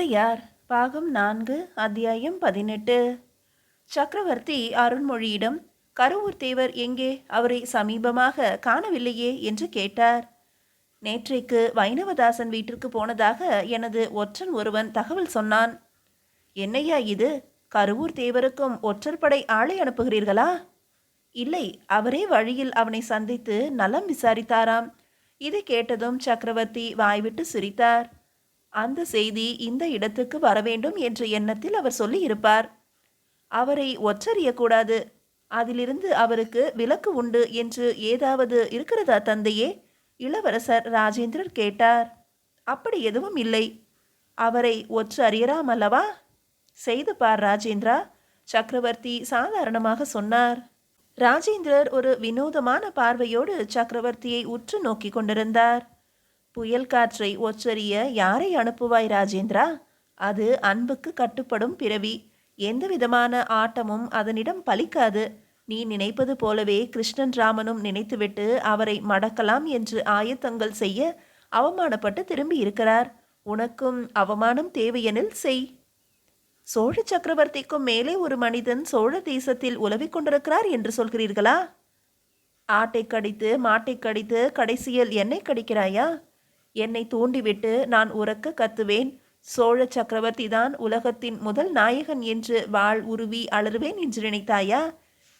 உடையார் பாகம் நான்கு அத்தியாயம் பதினெட்டு. சக்கரவர்த்தி அருண்மொழியிடம் கருவூர் தேவர் எங்கே? அவரை சமீபமாக காணவில்லையே என்று கேட்டார். நேற்றைக்கு வைணவதாசன் வீட்டிற்கு போனதாக எனது ஒற்றன் ஒருவன் தகவல் சொன்னான். என்னையா இது? கருவூர் தேவருக்கும் ஒற்றர் படை ஆளை அனுப்புகிறீர்களா? இல்லை அவரே வழியில் அவனை சந்தித்து நலம் விசாரித்தாராம். இதை கேட்டதும் சக்கரவர்த்தி வாய்விட்டு சிரித்தார். அந்த செய்தி இந்த இடத்துக்கு வர வேண்டும் என்ற எண்ணத்தில் அவர் சொல்லியிருப்பார். அவரை ஒற்றறியக்கூடாது. அதிலிருந்து அவருக்கு விலக்கு உண்டு என்று ஏதாவது இருக்கிறதா தந்தையே? இளவரசர் ராஜேந்திரர் கேட்டார். அப்படி எதுவும் இல்லை. அவரை ஒற்று அறியலாம் அல்லவா செய்து பார் ராஜேந்திரா சக்கரவர்த்தி சாதாரணமாக சொன்னார். ராஜேந்திரர் ஒரு வினோதமான பார்வையோடு சக்கரவர்த்தியை உற்று நோக்கி கொண்டிருந்தார். புயல் காற்றை ஒற்றறிய யாரை அனுப்புவாய் ராஜேந்திரா? அது அன்புக்கு கட்டுப்படும் பிறவி. எந்த விதமான ஆட்டமும் அதனிடம் பலிக்காது. நீ நினைப்பது போலவே கிருஷ்ணன் ராமனும் நினைத்துவிட்டு அவரை மடக்கலாம் என்று ஆயத்தங்கள் செய்ய அவமானப்பட்டு திரும்பி இருக்கிறார். உனக்கும் அவமானம் தேவையெனில் செய். சோழ சக்கரவர்த்திக்கும் மேலே ஒரு மனிதன் சோழ தேசத்தில் உலவிக் கொண்டிருக்கிறார் என்று சொல்கிறீர்களா? ஆட்டை கடித்து மாட்டை கடித்து கடைசியில் என்னை கடிக்கிறாயா? என்னை தூண்டிவிட்டு நான் உறக்க கத்துவேன். சோழ சக்கரவர்த்தி தான் உலகத்தின் முதல் நாயகன் என்று வாழ் உருவி அலறுவேன் என்று நினைத்தாயா?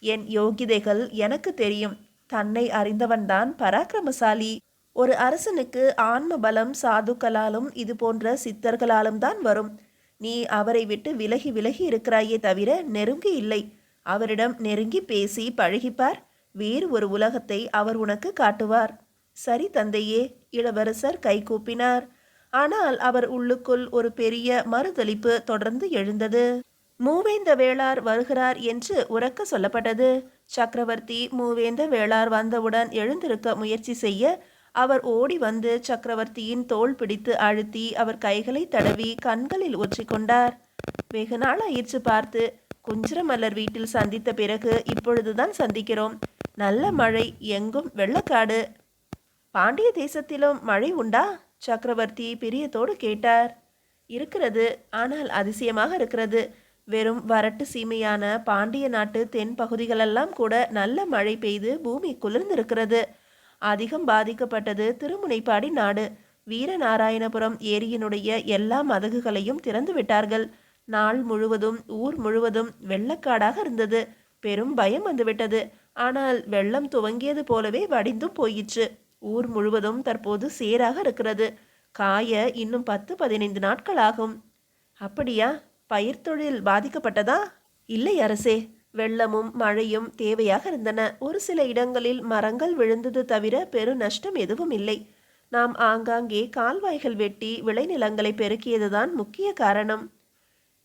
என் யோகிதைகள் எனக்கு தெரியும். தன்னை அறிந்தவன்தான் பராக்கிரமசாலி. ஒரு அரசனுக்கு ஆன்ம பலம் சாதுக்களாலும் இது போன்ற சித்தர்களாலும் தான் வரும். நீ அவரை விட்டு விலகி விலகி இருக்கிறாயே தவிர நெருங்கி இல்லை. அவரிடம் நெருங்கி பேசி பழகிப்பார். வேறு ஒரு உலகத்தை அவர் உனக்கு காட்டுவார். சரி தந்தையே இளவரசர் கைகூப்பினார் ஆனால் அவர் உள்ளுக்குள் ஒரு பெரிய மறுதளிப்பு தொடர்ந்து எழுந்தது. மூவேந்த வேளார் வருகிறார் என்று உறக்க சொல்லப்பட்டது. சக்கரவர்த்தி மூவேந்த வேளார் வந்தவுடன் எழுந்திருக்க முயற்சி செய்ய அவர் ஓடி வந்து சக்கரவர்த்தியின் தோள் பிடித்து அழுத்தி அவர் கைகளை தடவி கண்களில் ஒற்றிக்கொண்டார் வெகு நாள் ஆயிற்று பார்த்து குஞ்சரமல்லர் வீட்டில் சந்தித்த பிறகு இப்பொழுதுதான் சந்திக்கிறோம். நல்ல மழை எங்கும் வெள்ளக்காடு. பாண்டிய தேசத்திலும் மழை உண்டா? சக்கரவர்த்தி பிரியத்தோடு கேட்டார். இருக்கிறது ஆனால் அதிசயமாக இருக்கிறது. வெறும் வறட்டு சீமையான பாண்டிய நாட்டு தென் பகுதிகளெல்லாம் கூட நல்ல மழை பெய்து பூமி குளிர்ந்திருக்கிறது. அதிகம் பாதிக்கப்பட்டது திருமுனைப்பாடி நாடு. வீரநாராயணபுரம் ஏரியினுடைய எல்லா மதகுகளையும் திறந்து விட்டார்கள். நாள் முழுவதும் ஊர் முழுவதும் வெள்ளக்காடாக இருந்தது. பெரும் பயம் வந்துவிட்டது. ஆனால் வெள்ளம் துவங்கியது போலவே வடிந்தும் போயிற்று. ஊர் முழுவதும் தற்போது சேராக இருக்கிறது. காய இன்னும் பத்து பதினைந்து நாட்கள் ஆகும் அப்படியா? பயிர் தொழில் பாதிக்கப்பட்டதா? இல்லை அரசே. வெள்ளமும் மழையும் தேவையாக இருந்தன. ஒரு சில இடங்களில் மரங்கள் விழுந்தது தவிர பெரு நஷ்டம் எதுவும் இல்லை. நாம் ஆங்காங்கே கால்வாய்கள் வெட்டி விளைநிலங்களை பெருக்கியதுதான் முக்கிய காரணம்.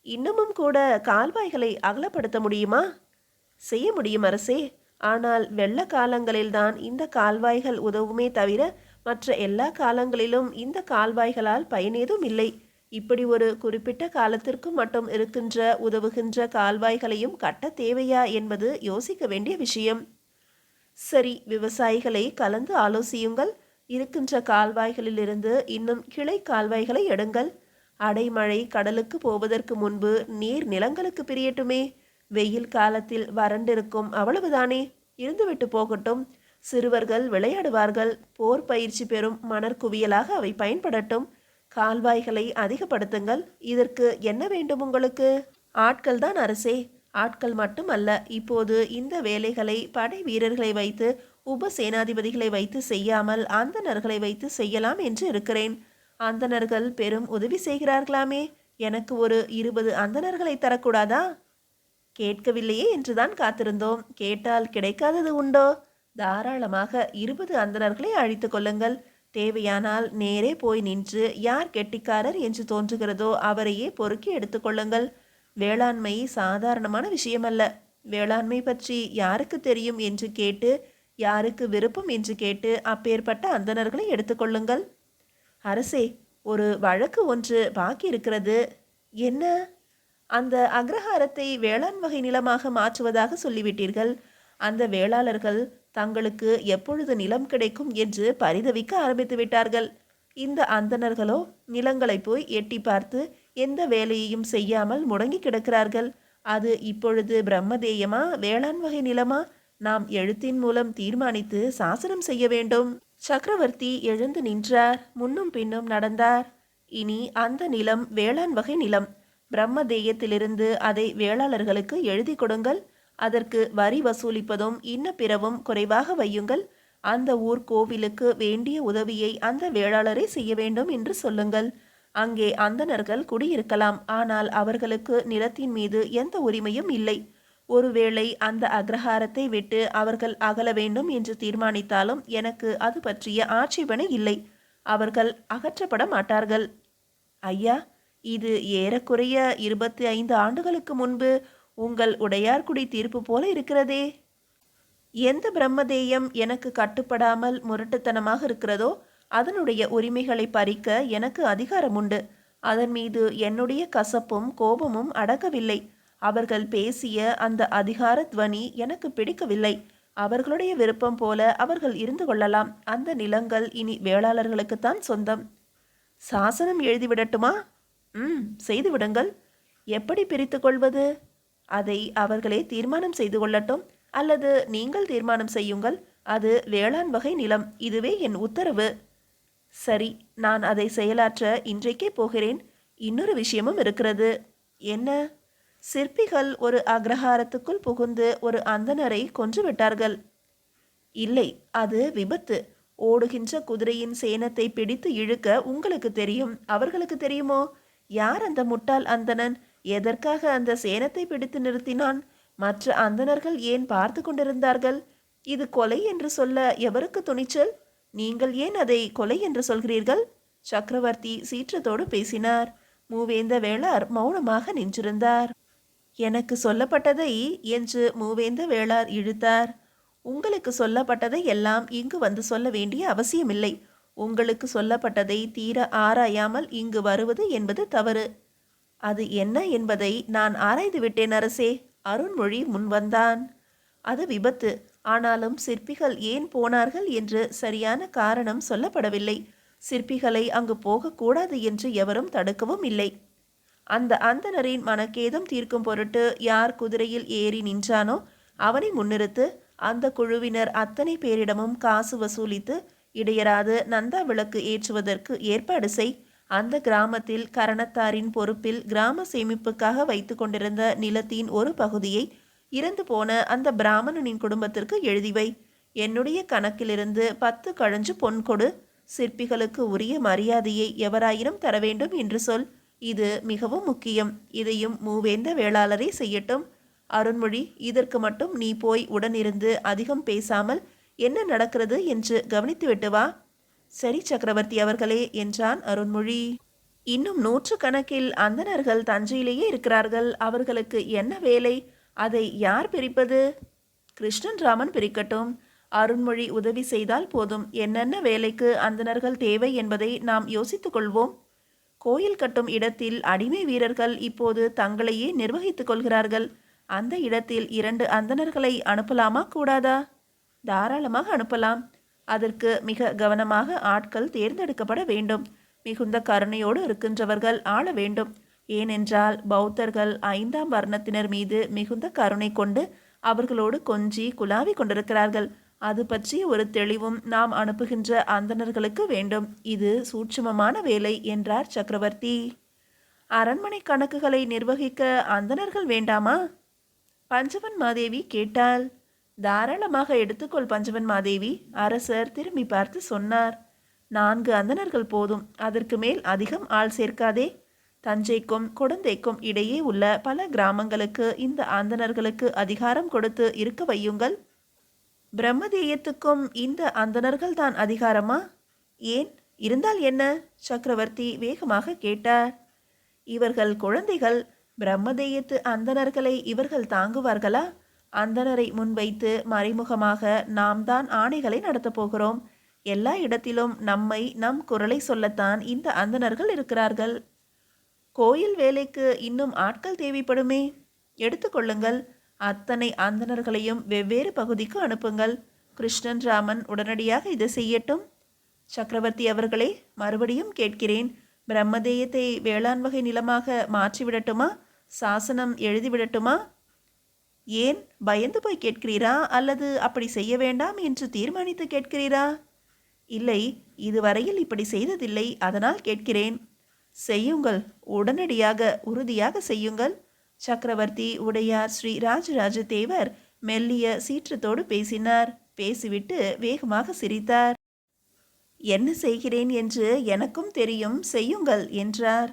இன்னமும் கூட கால்வாய்களை அகலப்படுத்த முடியுமா? செய்ய முடியும் அரசே. ஆனால் வெள்ள காலங்களில்தான் இந்த கால்வாய்கள் உதவுமே தவிர மற்ற எல்லா காலங்களிலும் இந்த கால்வாய்களால் பயனேதும் இல்லை. இப்படி ஒரு குறிப்பிட்ட காலத்திற்கு மட்டும் இருக்கின்ற உதவுகின்ற கால்வாய்களையும் கட்ட தேவையா என்பது யோசிக்க வேண்டிய விஷயம். சரி விவசாயிகளை கலந்து ஆலோசியுங்கள். இருக்கின்ற கால்வாய்களிலிருந்து இன்னும் கிளை கால்வாய்களை எடுங்கள். அடைமழை கடலுக்கு போவதற்கு முன்பு நீர் நிலங்களுக்கு பிரியட்டுமே. வெயில் காலத்தில் வறண்டிருக்கும் அவ்வளவுதானே? இருந்துவிட்டு போகட்டும். சிறுவர்கள் விளையாடுவார்கள். போர் பயிற்சி பெறும் மணற்குவியலாக அவை பயன்படட்டும். கால்வாய்களை அதிகப்படுத்துங்கள். இதற்கு என்ன வேண்டும் உங்களுக்கு? ஆட்கள் தான் அரசே. ஆட்கள் மட்டுமல்ல இப்போது இந்த வேலைகளை படை வீரர்களை வைத்து உப சேனாதிபதிகளை வைத்து செய்யாமல் அந்தணர்களை வைத்து செய்யலாம் என்று இருக்கிறேன். அந்தணர்கள் பெரும் உதவி செய்கிறார்களாமே. எனக்கு ஒரு இருபது அந்தணர்களை தரக்கூடாதா? கேட்கவில்லையே என்றுதான் காத்திருந்தோம். கேட்டால் கிடைக்காதது உண்டோ? தாராளமாக இருபது அந்தணர்களை அழித்து கொள்ளுங்கள். தேவையானால் நேரே போய் நின்று யார் கெட்டிக்காரர் என்று தோன்றுகிறதோ அவரையே பொறுக்கி எடுத்துக்கொள்ளுங்கள் வேளாண்மை சாதாரணமான விஷயமல்ல. வேளாண்மை பற்றி யாருக்கு தெரியும் என்று கேட்டு யாருக்கு விருப்பம் என்று கேட்டு அப்பேற்பட்ட அந்தணர்களை எடுத்துக்கொள்ளுங்கள் அரசே ஒரு வழக்கு ஒன்று பாக்கி இருக்கிறது என்ன? அந்த அக்ரஹாரத்தை வேளாண் வகை நிலமாக மாற்றுவதாக சொல்லிவிட்டீர்கள். அந்த வேளாளர்கள் தங்களுக்கு எப்பொழுது நிலம் கிடைக்கும் என்று பரிதவிக்க ஆரம்பித்து விட்டார்கள். இந்த அந்தணர்களோ நிலங்களை போய் எட்டி பார்த்து எந்த வேலையையும் செய்யாமல் முடங்கி கிடக்கிறார்கள். அது இப்பொழுது பிரம்மதேயமா வேளாண் வகை நிலமா? நாம் எழுத்தின் மூலம் தீர்மானித்து சாசனம் செய்ய வேண்டும். சக்கரவர்த்தி எழுந்து நின்றார். முன்னும் பின்னும் நடந்தார். இனி அந்த நிலம் வேளாண் வகை நிலம். பிரம்மதேயத்திலிருந்து அதை வேளாளர்களுக்கு எழுதி கொடுங்கள். அதற்கு வரி வசூலிப்பதும் இன்ன பிறவும் குறைவாக வையுங்கள். அந்த ஊர் கோவிலுக்கு வேண்டிய உதவியை அந்த வேளாளரை செய்ய வேண்டும் என்று சொல்லுங்கள். அங்கே அந்தணர்கள் குடியிருக்கலாம். ஆனால் அவர்களுக்கு நிலத்தின் மீது எந்த உரிமையும் இல்லை. ஒருவேளை அந்த அக்ரஹாரத்தை விட்டு அவர்கள் அகல வேண்டும் என்று தீர்மானித்தாலும் எனக்கு அது பற்றிய ஆட்சேபனை இல்லை. அவர்கள் அகற்றப்பட மாட்டார்கள். ஐயா இது ஏறக்குறைய இருபத்தி ஐந்து ஆண்டுகளுக்கு முன்பு உங்கள் உடையார்குடி தீர்ப்பு போல இருக்கிறதே. எந்த பிரம்மதேயம் எனக்கு கட்டுப்படாமல் முரட்டுத்தனமாக இருக்கிறதோ அதனுடைய உரிமைகளை பறிக்க எனக்கு அதிகாரம் உண்டு அதன் மீது என்னுடைய கசப்பும் கோபமும் அடக்கவில்லை. அவர்கள் பேசிய அந்த அதிகார துவனி எனக்கு பிடிக்கவில்லை. அவர்களுடைய விருப்பம் போல அவர்கள் இருந்து கொள்ளலாம். அந்த நிலங்கள் இனி வேளாளர்களுக்குத்தான் சொந்தம். சாசனம் எழுதிவிடட்டுமா? ம் செய்து விடுங்கள். எப்படி பிரித்து கொள்வது? அதை அவர்களே தீர்மானம் செய்து கொள்ளட்டும். அல்லது நீங்கள் தீர்மானம் செய்யுங்கள். அது வேளாண் வகை நிலம். இதுவே என் உத்தரவு. சரி நான் அதை செயலாற்ற இன்றைக்கே போகிறேன். இன்னொரு விஷயமும் இருக்கிறது. என்ன? சிற்பிகள் ஒரு அக்ரஹாரத்துக்குள் புகுந்து ஒரு அந்தணரை கொன்று விட்டார்கள் இல்லை அது விபத்து. ஓடுகின்ற குதிரையின் சேனத்தை பிடித்து இழுக்க உங்களுக்கு தெரியும். அவர்களுக்கு தெரியுமோ? யார் அந்த முட்டாள் அந்தணன்? எதற்காக அந்த சேனத்தை பிடித்து நிறுத்தினான்? மற்ற அந்தணர்கள் ஏன் பார்த்து கொண்டிருந்தார்கள்? இது கொலை என்று சொல்ல எவருக்கு துணிச்சல்? நீங்கள் ஏன் அதை கொலை என்று சொல்கிறீர்கள்? சக்கரவர்த்தி சீற்றத்தோடு பேசினார். மூவேந்த வேளார் மௌனமாக நின்றிருந்தார். எனக்கு சொல்லப்பட்டதை என்று மூவேந்த வேளார் இழுத்தார். உங்களுக்கு சொல்லப்பட்டதை எல்லாம் இங்கு வந்து சொல்ல வேண்டிய அவசியமில்லை. உங்களுக்கு சொல்லப்பட்டதை தீர ஆராயாமல் இங்கு வருவது என்பது தவறு. அது என்ன என்பதை நான் ஆராய்ந்து விட்டேன் அரசே. அருண்மொழி முன்வந்தான் அது விபத்து. ஆனாலும் சிற்பிகள் ஏன் போனார்கள் என்று சரியான காரணம் சொல்லப்படவில்லை. சிற்பிகளை அங்கு போகக்கூடாது என்று எவரும் தடுக்கவும் இல்லை. அந்த அந்தணரின் மனக்கேதம் தீர்க்கும் பொருட்டு யார் குதிரையில் ஏறி நின்றானோ அவனை முன்னிறுத்து அந்த குழுவினர் அத்தனை பேரிடமும் காசு வசூலித்து இடையராது நந்தா விளக்கு ஏற்றுவதற்கு ஏற்பாடு செய். அந்த கிராமத்தில் கரணத்தாரின் பொறுப்பில் கிராம சேமிப்புக்காக வைத்து கொண்டிருந்த நிலத்தின் ஒரு பகுதியை இறந்து போன அந்த பிராமணனின் குடும்பத்திற்கு எழுதிவை என்னுடைய கணக்கிலிருந்து பத்து கழஞ்சு பொன் கொடு. சிற்பிகளுக்கு உரிய மரியாதையை எவராயினும் தர வேண்டும் என்று சொல். இது மிகவும் முக்கியம். இதையும் மூவேந்த வேளாளரே செய்யட்டும். அருண்மொழி இதற்கு மட்டும் நீ போய் உடனிருந்து அதிகம் பேசாமல் என்ன நடக்கிறது என்று கவனித்துவிட்டு வா. சரி சக்கரவர்த்தி அவர்களே என்றான் அருண்மொழி. இன்னும் நூற்று கணக்கில் அந்தணர்கள் தஞ்சையிலேயே இருக்கிறார்கள். அவர்களுக்கு என்ன வேலை? அதை யார் பிரிப்பது? கிருஷ்ணன் ராமன் பிரிக்கட்டும். அருண்மொழி உதவி செய்தால் போதும். என்னென்ன வேலைக்கு அந்தணர்கள் தேவை என்பதை நாம் யோசித்துக் கொள்வோம். கோயில் கட்டும் இடத்தில் அடிமை வீரர்கள் இப்போது தங்களையே நிர்வகித்துக் கொள்கிறார்கள். அந்த இடத்தில் இரண்டு அந்தணர்களை அனுப்பலாமா கூடாதா? தாராளமாக அனுப்பலாம். அதற்கு மிக கவனமாக ஆட்கள் தேர்ந்தெடுக்கப்பட வேண்டும். மிகுந்த கருணையோடு இருக்கின்றவர்கள் ஆள வேண்டும். ஏனென்றால் பௌத்தர்கள் ஐந்தாம் வர்ணத்தினர் மீது மிகுந்த கருணை கொண்டு அவர்களோடு கொஞ்சி குலாவி கொண்டிருக்கிறார்கள். அது பற்றி ஒரு தெளிவும் நாம் அனுப்புகின்ற அந்தணர்களுக்கு வேண்டும். இது சூட்சுமமான வேலை என்றார் சக்கரவர்த்தி. அரண்மனை கணக்குகளை நிர்வகிக்க அந்தணர்கள் வேண்டாமா? பஞ்சவன் மாதேவி கேட்டாள். தாராளமாக எடுத்துக்கொள் பஞ்சவன் மாதேவி. அரசர் திரும்பி பார்த்து சொன்னார் நான்கு அந்தணர்கள் போதும். அதற்கு மேல் அதிகம் ஆள் சேர்க்காதே. தஞ்சைக்கும் குடந்தைக்கும் இடையே உள்ள பல கிராமங்களுக்கு இந்த அந்தணர்களுக்கு அதிகாரம் கொடுத்து இருக்க வையுங்கள். பிரம்மதேயத்துக்கும் இந்த அந்தணர்கள் தான் அதிகாரமா? ஏன்? இருந்தால் என்ன? சக்கரவர்த்தி வேகமாக கேட்டார் இவர்கள் குழந்தைகள் பிரம்மதேயத்து அந்தணர்களை இவர்கள் தாங்குவார்களா? அந்தணரை முன்வைத்து மறைமுகமாக நாம் தான் ஆணைகளை நடத்தப் போகிறோம். எல்லா இடத்திலும் நம்மை நம் குரலை சொல்லத்தான் இந்த அந்தணர்கள் இருக்கிறார்கள். கோயில் வேலைக்கு இன்னும் ஆட்கள் தேவைப்படுமே? எடுத்துக்கொள்ளுங்கள் அத்தனை அந்தணர்களையும் வெவ்வேறு பகுதிக்கு அனுப்புங்கள். கிருஷ்ணன் ராமன் உடனடியாக இதை செய்யட்டும். சக்கரவர்த்தி அவர்களே மறுபடியும் கேட்கிறேன். பிரம்மதேயத்தை வேளாண் வகை நிலமாக மாற்றிவிடட்டுமா? சாசனம் எழுதிவிடட்டுமா? ஏன் பயந்து போய் கேட்கிறீரா? அல்லது அப்படி செய்ய வேண்டாம் என்று தீர்மானித்து கேட்கிறீரா? இல்லை இதுவரையில் இப்படி செய்ததில்லை அதனால் கேட்கிறேன். செய்யுங்கள் உடனடியாக உறுதியாக செய்யுங்கள். சக்கரவர்த்தி உடையார் ஸ்ரீ ராஜராஜ தேவர் மெல்லிய சீற்றத்தோடு பேசினார். பேசிவிட்டு வேகமாக சிரித்தார். என்ன செய்கிறேன் என்று எனக்கும் தெரியும் செய்யுங்கள் என்றார்.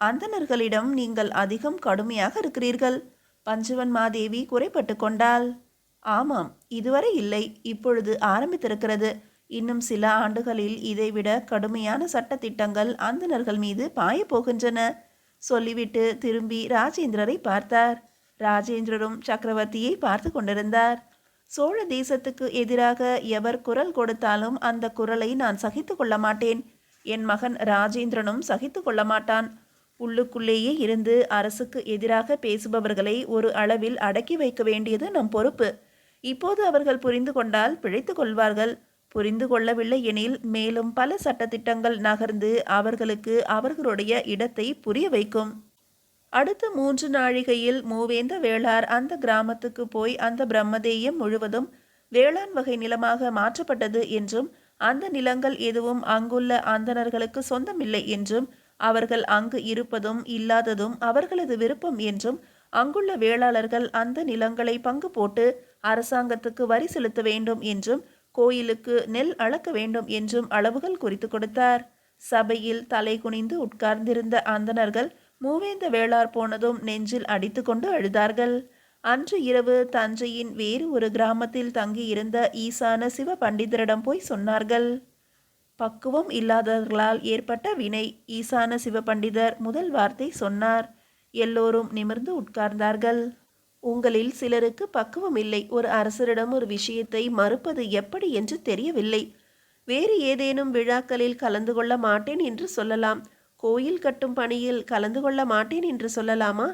அந்தணர்களிடம் நீங்கள் அதிகம் கடுமையாக இருக்கிறீர்கள். பஞ்சவன் மாதேவி குறைப்பட்டு கொண்டாள். ஆமாம் இதுவரை இல்லை இப்பொழுது ஆரம்பித்திருக்கிறது. இன்னும் சில ஆண்டுகளில் இதைவிட கடுமையான சட்டத்திட்டங்கள் அந்தணர்கள் மீது பாயப்போகின்றன சொல்லிவிட்டு திரும்பி ராஜேந்திரரை பார்த்தார். ராஜேந்திரரும் சக்கரவர்த்தியை பார்த்து கொண்டிருந்தார். சோழ தேசத்துக்கு எதிராக எவர் குரல் கொடுத்தாலும் அந்த குரலை நான் சகித்து கொள்ள மாட்டேன். என் மகன் ராஜேந்திரனும் சகித்து கொள்ள மாட்டான். உள்ளுக்குள்ளேயே இருந்து அரசுக்கு எதிராக பேசுபவர்களை ஒரு அளவில் அடக்கி வைக்க வேண்டியது நம் பொறுப்பு. இப்போது அவர்கள் புரிந்து கொண்டால் பிழைத்து கொள்வார்கள். புரிந்து கொள்ளவில்லை எனில் மேலும் பல சட்டத்திட்டங்கள் நகர்ந்து அவர்களுக்கு அவர்களுடைய இடத்தை புரிய வைக்கும். அடுத்த மூன்று நாழிகையில் மூவேந்த வேளார் அந்த கிராமத்துக்கு போய் அந்த பிரம்மதேயம் முழுவதும் வேளாண் வகை நிலமாக மாற்றப்பட்டது என்றும் அந்த நிலங்கள் எதுவும் அங்குள்ள அந்தணர்களுக்கு சொந்தமில்லை என்றும் அவர்கள் அங்கு இருப்பதும் இல்லாததும் அவர்களது விருப்பம் என்றும் அங்குள்ள வேளாளர்கள் அந்த நிலங்களை பங்கு போட்டு அரசாங்கத்துக்கு வரி செலுத்த வேண்டும் என்றும் கோயிலுக்கு நெல் அளக்க வேண்டும் என்றும் அளவுகள் குறித்து கொடுத்தார். சபையில் தலை குனிந்து உட்கார்ந்திருந்த அந்தணர்கள் மூவேந்த வேளார் போனதும் நெஞ்சில் அடித்துக்கொண்டு அழுதார்கள். அன்று இரவு தஞ்சையின் வேறு ஒரு கிராமத்தில் தங்கியிருந்த ஈசான சிவ பண்டிதரிடம் போய் சொன்னார்கள். பக்குவம் இல்லாதவர்களால் ஏற்பட்ட வினை. ஈசான சிவபண்டிதர் முதல் வார்த்தை சொன்னார். எல்லோரும் நிமிர்ந்து உட்கார்ந்தார்கள். உங்களில் சிலருக்கு பக்குவம் இல்லை. ஒரு அரசரிடம் ஒரு விஷயத்தை மறுப்பது எப்படி என்று தெரியவில்லை. வேறு ஏதேனும் விழாக்களில் கலந்து கொள்ள மாட்டேன் என்று சொல்லலாம். கோயில் கட்டும் பணியில் கலந்து கொள்ள மாட்டேன் என்று சொல்லலாமா?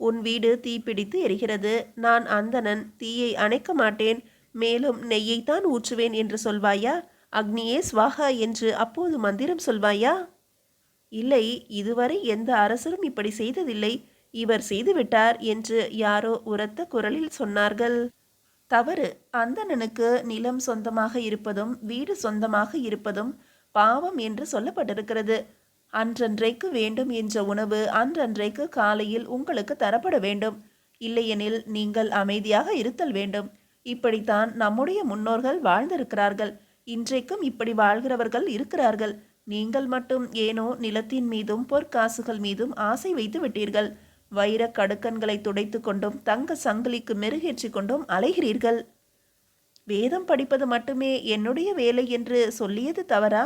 உன் வீடு தீப்பிடித்து எரிகிறது. நான் அந்தணன். தீயை அணைக்க மாட்டேன். மேலும் நெய்யைத்தான் ஊற்றுவேன் என்று சொல்வாயா? அக்னியே ஸ்வாகா என்று அப்போது மந்திரம் சொல்வாயா? இல்லை இதுவரை எந்த அரசரும் இப்படி செய்ததில்லை. இவர் செய்துவிட்டார் என்று யாரோ உரத்த குரலில் சொன்னார்கள். தவறு. அந்தணனுக்கு நிலம் சொந்தமாக இருப்பதும் வீடு சொந்தமாக இருப்பதும் பாவம் என்று சொல்லப்பட்டிருக்கிறது. அன்றன்றைக்கு வேண்டும் என்ற உணவு அன்றன்றைக்கு காலையில் உங்களுக்கு தரப்பட வேண்டும். இல்லையெனில் நீங்கள் அமைதியாக இருத்தல் வேண்டும். இப்படித்தான் நம்முடைய முன்னோர்கள் வாழ்ந்திருக்கிறார்கள். இன்றைக்கும் இப்படி வாழ்கிறவர்கள் இருக்கிறார்கள். நீங்கள் மட்டும் ஏனோ நிலத்தின் மீதும் பொற்காசுகள் மீதும் ஆசை வைத்து விட்டீர்கள். வைர கடுக்கன்களை துடைத்து கொண்டும் தங்க சங்கிலிக்கு மெருகேற்றி கொண்டும் அலைகிறீர்கள். வேதம் படிப்பது மட்டுமே என்னுடைய வேலை என்று சொல்லியது தவறா?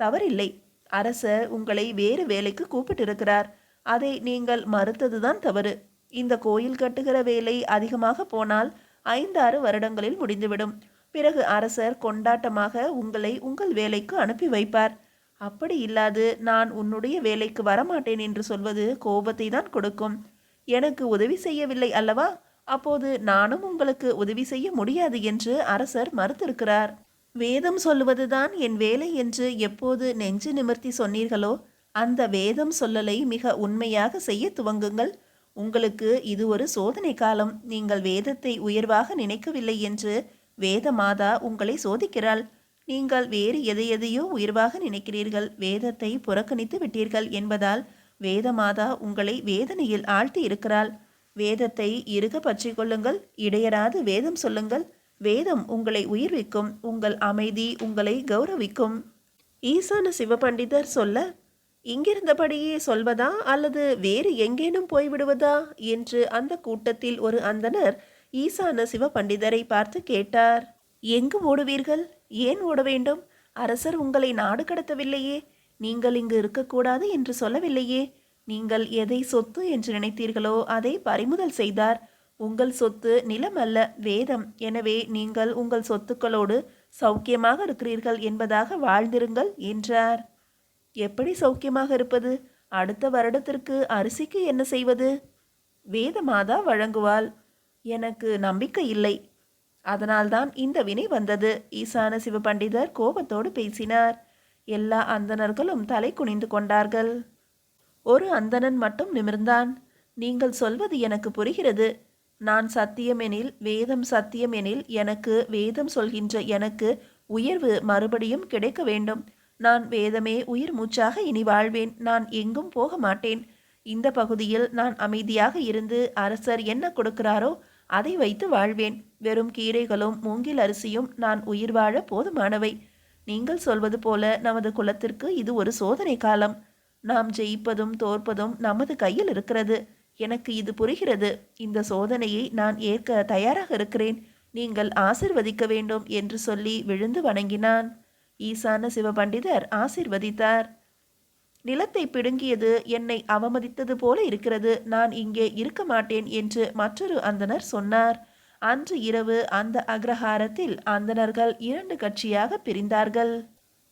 தவறில்லை. அரசர் உங்களை வேறு வேலைக்கு கூப்பிட்டிருக்கிறார். அதை நீங்கள் மறுத்ததுதான் தவறு. இந்த கோயில் கட்டுகிற வேலை அதிகமாக போனால் ஐந்தாறு வருடங்களில் முடிந்துவிடும். பிறகு அரசர் கொண்டாட்டமாக உங்களை உங்கள் வேலைக்கு அனுப்பி வைப்பார். அப்படி இல்லாது நான் உன்னுடைய வேலைக்கு வரமாட்டேன் என்று சொல்வது கோபத்தை தான் கொடுக்கும். எனக்கு உதவி செய்யவில்லை அல்லவா? அப்போது நானும் உங்களுக்கு உதவி செய்ய முடியாது என்று அரசர் மறுத்திருக்கிறார். வேதம் சொல்லுவதுதான் என் வேலை என்று எப்போது நெஞ்சு நிமிர்த்தி சொன்னீர்களோ அந்த வேதம் சொல்லலை மிக உண்மையாக செய்ய துவங்குங்கள். உங்களுக்கு இது ஒரு சோதனை காலம். நீங்கள் வேதத்தை உயர்வாக நினைக்கவில்லை என்று வேத மாதா உங்களை சோதிக்கிறாள். நீங்கள் வேறு எதை எதையோ உயர்வாக நினைக்கிறீர்கள். வேதத்தை புறக்கணித்து விட்டீர்கள் என்பதால் வேதமாதா உங்களை வேதனையில் ஆழ்த்தி இருக்கிறாள். வேதத்தை இறுக பற்றி கொள்ளுங்கள். இடையராது வேதம் சொல்லுங்கள். வேதம் உங்களை உயிர்விக்கும். உங்கள் அமைதி உங்களை கௌரவிக்கும். ஈசான சிவபண்டிதர் சொல்ல இங்கிருந்தபடியே சொல்வதா அல்லது வேறு எங்கேனும் போய்விடுவதா? என்று அந்த கூட்டத்தில் ஒரு அந்தனர் ஈசான சிவபண்டிதரை பார்த்து கேட்டார் எங்கு ஓடுவீர்கள்? ஏன் ஓட வேண்டும்? அரசர் உங்களை நாடு கடத்தவில்லையே. நீங்கள் இங்கு இருக்கக்கூடாது என்று சொல்லவில்லையே. நீங்கள் எதை சொத்து என்று நினைத்தீர்களோ அதை பறிமுதல் செய்தார். உங்கள் சொத்து நிலம் அல்ல வேதம். எனவே நீங்கள் உங்கள் சொத்துக்களோடு சௌக்கியமாக இருக்கிறீர்கள் என்பதாக வாழ்ந்திருங்கள் என்றார். எப்படி சௌக்கியமாக இருப்பது? அடுத்த வருடத்திற்கு அரிசிக்கு என்ன செய்வது? வேதமாதா வழங்குவாள். எனக்கு நம்பிக்கை இல்லை. அதனால்தான் இந்த வினை வந்தது. ஈசான சிவபண்டிதர் கோபத்தோடு பேசினார். எல்லா அந்தணர்களும் தலை குனிந்து கொண்டார்கள். ஒரு அந்தணன் மட்டும் நிமிர்ந்தான். நீங்கள் சொல்வது எனக்கு புரிகிறது. நான் சத்தியமெனில் வேதம் சத்தியமெனில் எனக்கு வேதம் சொல்கின்ற எனக்கு உயர்வு மறுபடியும் கிடைக்க வேண்டும். நான் வேதமே உயிர் மூச்சாக இனி வாழ்வேன். நான் எங்கும் போக மாட்டேன். இந்த பகுதியில் நான் அமைதியாக இருந்து அரசர் என்ன கொடுக்கிறாரோ அதை வைத்து வாழ்வேன். வெறும் கீரைகளும் மூங்கில் அரிசியும் நான் உயிர் வாழ போதுமானவை. நீங்கள் சொல்வது போல நமது குலத்திற்கு இது ஒரு சோதனை காலம். நாம் ஜெயிப்பதும் தோற்பதும் நமது கையில் இருக்கிறது. எனக்கு இது புரிகிறது. இந்த சோதனையை நான் ஏற்க தயாராக இருக்கிறேன். நீங்கள் ஆசிர்வதிக்க வேண்டும் என்று சொல்லி விழுந்து வணங்கினான். ஈசான சிவபண்டிதர் ஆசிர்வதித்தார். நிலத்தை பிடுங்கியது என்னை அவமதித்தது போல இருக்கிறது. நான் இங்கே இருக்க மாட்டேன் என்று மற்றொரு அந்தனர் சொன்னார். அன்று இரவு அந்த அக்ரஹாரத்தில் அந்தனர்கள் இரண்டு கட்சியாக பிரிந்தார்கள்.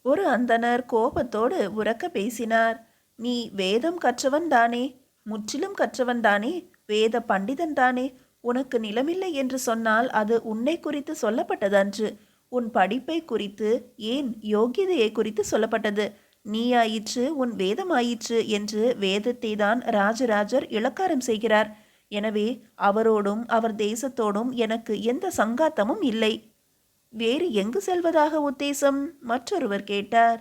ஒரு அந்தனர் கோபத்தோடு உறக்க பேசினார். நீ வேதம் கற்றவன் தானே? முற்றிலும் கற்றவன் தானே? வேத பண்டிதன் தானே? உனக்கு நிலமில்லை என்று சொன்னால் அது உன்னை குறித்து சொல்லப்பட்டதன்று. உன் படிப்பை குறித்து ஏன் யோகியதையை குறித்து சொல்லப்பட்டது? நீ ஆயிற்று உன் வேதமாயிற்று என்று வேதத்தை தான் ராஜராஜர் இளக்காரம் செய்கிறார். எனவே அவரோடும் அவர் தேசத்தோடும் எனக்கு எந்த சங்காத்தமும் இல்லை. வேறு எங்கு செல்வதாக உத்தேசம்? மற்றொருவர் கேட்டார்.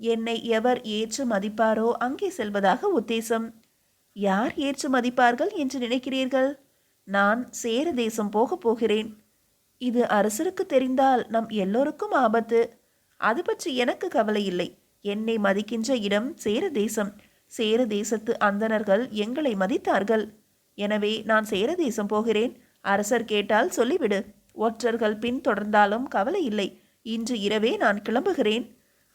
என்னை எவர் ஏற்று மதிப்பாரோ அங்கே செல்வதாக உத்தேசம். யார் ஏற்று மதிப்பார்கள் என்று நினைக்கிறீர்கள்? நான் சேர தேசம் போகப் போகிறேன். இது அரசருக்கு தெரிந்தால் நம் எல்லோருக்கும் ஆபத்து. அது பற்றி எனக்கு கவலை இல்லை. என்னை மதிக்கின்ற இடம் சேர தேசம். சேர தேசத்து அந்தணர்கள் எங்களை மதித்தார்கள். எனவே நான் சேர தேசம் போகிறேன். அரசர் கேட்டால் சொல்லிவிடு. ஒற்றர்கள் பின் தொடர்ந்தாலும் கவலை இல்லை. இன்று இரவே நான் கிளம்புகிறேன்.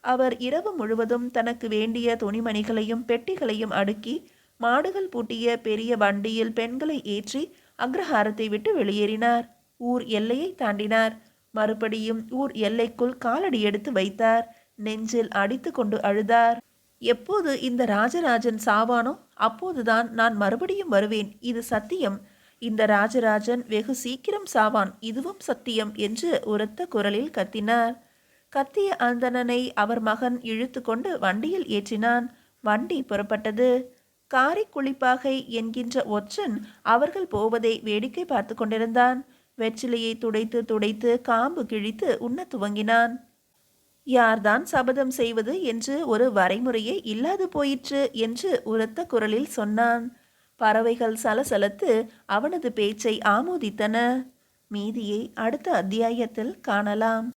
அவர் இரவு முழுவதும் தனக்கு வேண்டிய துணிமணிகளையும் பெட்டிகளையும் அடுக்கி மாடுகள் பூட்டிய பெரிய வண்டியில் பெண்களை ஏற்றி அக்ரஹாரத்தை விட்டு வெளியேறினார். ஊர் எல்லையை தாண்டினார். மறுபடியும் ஊர் எல்லைக்குள் காலடி எடுத்து வைத்தார். நெஞ்சில் அடித்து கொண்டு அழுதார். எப்போது இந்த ராஜராஜன் சாவானோ அப்போதுதான் நான் மறுபடியும் வருவேன். இது சத்தியம். இந்த ராஜராஜன் வெகு சீக்கிரம் சாவான். இதுவும் சத்தியம் என்று உரத்த குரலில் கத்தினார். கத்திய அந்தணனை அவர் மகன் இழுத்து கொண்டு வண்டியில் ஏற்றினான். வண்டி புறப்பட்டது. காரி குளிப்பாகை என்கின்ற ஒற்றன் அவர்கள் போவதை வேடிக்கை பார்த்து கொண்டிருந்தான். வெற்றிலையை துடைத்து துடைத்து காம்பு கிழித்து உண்ணத் துவங்கினான். யார்தான் சபதம் செய்வது என்று ஒரு வரைமுறையே இல்லாது போயிற்று என்று உரத்த குரலில் சொன்னான். பறவைகள் சலசலத்து அவனது பேச்சை ஆமோதித்தன. மீதியை அடுத்த அத்தியாயத்தில் காணலாம்.